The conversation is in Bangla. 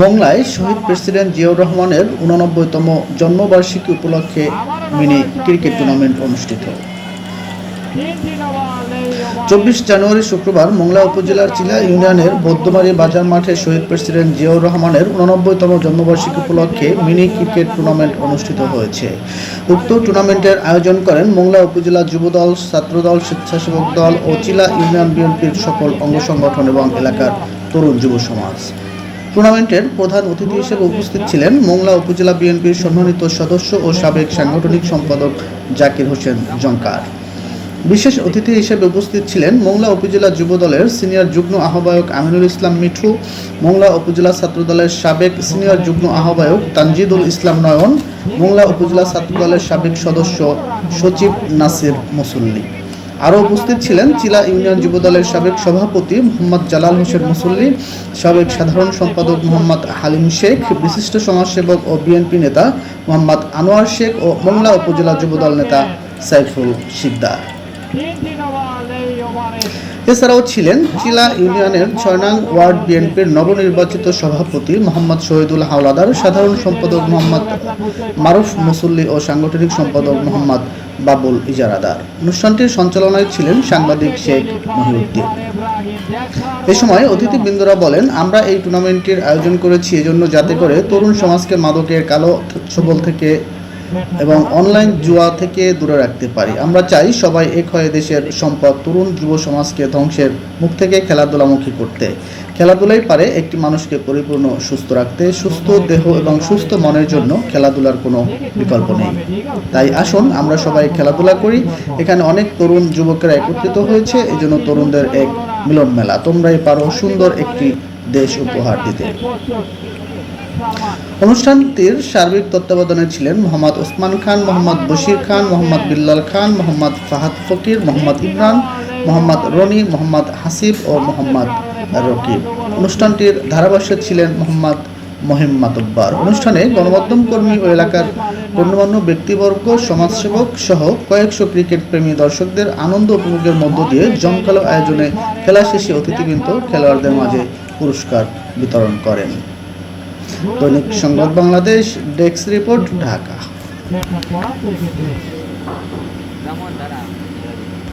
মোংলায় শহীদ প্রেসিডেন্ট জিয়াউর রহমানের উননব্বইতম জন্মবার্ষিকী উপলক্ষে মিনি ক্রিকেট টুর্নামেন্ট অনুষ্ঠিত। চব্বিশ জানুয়ারি শুক্রবার মোংলা উপজেলার চিলা ইউনিয়নের বৌদ্ধমারী বাজার মাঠে শহীদ প্রেসিডেন্ট জিয়াউর রহমানের উননব্বইতম জন্মবার্ষিকী উপলক্ষে মিনি ক্রিকেট টুর্নামেন্ট অনুষ্ঠিত হয়েছে। উক্ত টুর্নামেন্টের আয়োজন করেন মোংলা উপজেলা যুবদল, ছাত্রদল, স্বেচ্ছাসেবক দল ও চিলা ইউনিয়ন বিএনপির সকল অঙ্গ সংগঠন এবং এলাকার তরুণ যুব সমাজ। টুর্নামেন্টের প্রধান অতিথি হিসেবে উপস্থিত ছিলেন মোংলা উপজেলা বিএনপির সম্মানিত সদস্য ও সাবেক সাংগঠনিক সম্পাদক জাকির হোসেন জঙ্কার বিশেষ অতিথি হিসেবে উপস্থিত ছিলেন মোংলা উপজেলা যুব দলের সিনিয়র যুগ্ম আহ্বায়ক আমিনুল ইসলাম মিঠু, মোংলা উপজেলা ছাত্রদলের সাবেক সিনিয়র যুগ্ম আহ্বায়ক তানজিদুল ইসলাম নয়ন, মোংলা উপজেলা ছাত্রদলের সাবেক সদস্য সচিব নাসির মুসল্লি। আরও উপস্থিত ছিলেন চিলা ইউনিয়ন যুবদলের সাবেক সভাপতি মোহাম্মদ জালাল হোসেন মুসল্লি, সাবেক সাধারণ সম্পাদক মোহাম্মদ হালিম শেখ, বিশিষ্ট সমাজসেবক ও বিএনপি নেতা মোহাম্মদ আনোয়ার শেখ ও মোংলা উপজেলা যুবদল নেতা সাইফুল শিকদার। এছাড়াও ছিলেন চিলা ইউনিয়নের ছয় নং ওয়ার্ড বিএনপির নবনির্বাচিত সভাপতি মোহাম্মদ শহীদুল হাওলাদার, সাধারণ সম্পাদক মোহাম্মদ মারুফ মুসল্লি ও সাংগঠনিক সম্পাদক মোহাম্মদ বাবুল ইজারাদার। অনুষ্ঠানটির সঞ্চালনায় ছিলেন সাংবাদিক শেখ মহিউদ্দিন। এ সময় অতিথিবৃন্দরা বলেন, আমরা এই টুর্নামেন্টটির আয়োজন করেছি এজন্য যাতে করে তরুণ সমাজকে মাদকের কালো ছবল থেকে এবং অনলাইন জুয়া থেকে দূরে রাখতে পারি। আমরা চাই সবাই এক হয়ে দেশের সম্পদ, তরুণ, যুব সমাজকে ধ্বংসের মুখ থেকে খেলাধুলামুখী করতে। খেলাধুলাই পারে একটি মানুষকে পরিপূর্ণ সুস্থ রাখতে, সুস্থ দেহ এবং সুস্থ মনের জন্য খেলাধুলার কোনো বিকল্প নেই। তাই আসুন, আমরা সবাই খেলাধুলা করি। এখানে অনেক তরুণ যুবকেরা একত্রিত হয়েছে। এই জন্য তরুণদের এক মিলন মেলা তোমরাই পারো সুন্দর একটি দেশ উপহার দিতে। অনুষ্ঠানটির সার্বিক তত্ত্বাবধানে ছিলেন মোহাম্মদ ওসমান খান, মোহাম্মদ বশির খান, মোহাম্মদ বিল্লাল খান, মোহাম্মদ ফাহাদ ফকির, মোহাম্মদ ইমরান, মোহাম্মদ রনি, মোহাম্মদ হাসিব ও মোহাম্মদ রকিব। অনুষ্ঠানটির ধারাভাষ্য ছিলেন মোহাম্মদ মহিম মাতব্বার অনুষ্ঠানে গণমাধ্যম কর্মী ও এলাকার গণ্যমান্য ব্যক্তিবর্গ, সমাজসেবক সহ কয়েকশো ক্রিকেট প্রেমী দর্শকদের আনন্দ উপভোগের মধ্য দিয়ে জমকালো আয়োজনে খেলা শেষে অতিথিবৃন্দ খেলোয়াড়দের মাঝে পুরস্কার বিতরণ করেন। দৈনিক সংবাদ বাংলাদেশ ডেস্ক রিপোর্ট ঢাকা।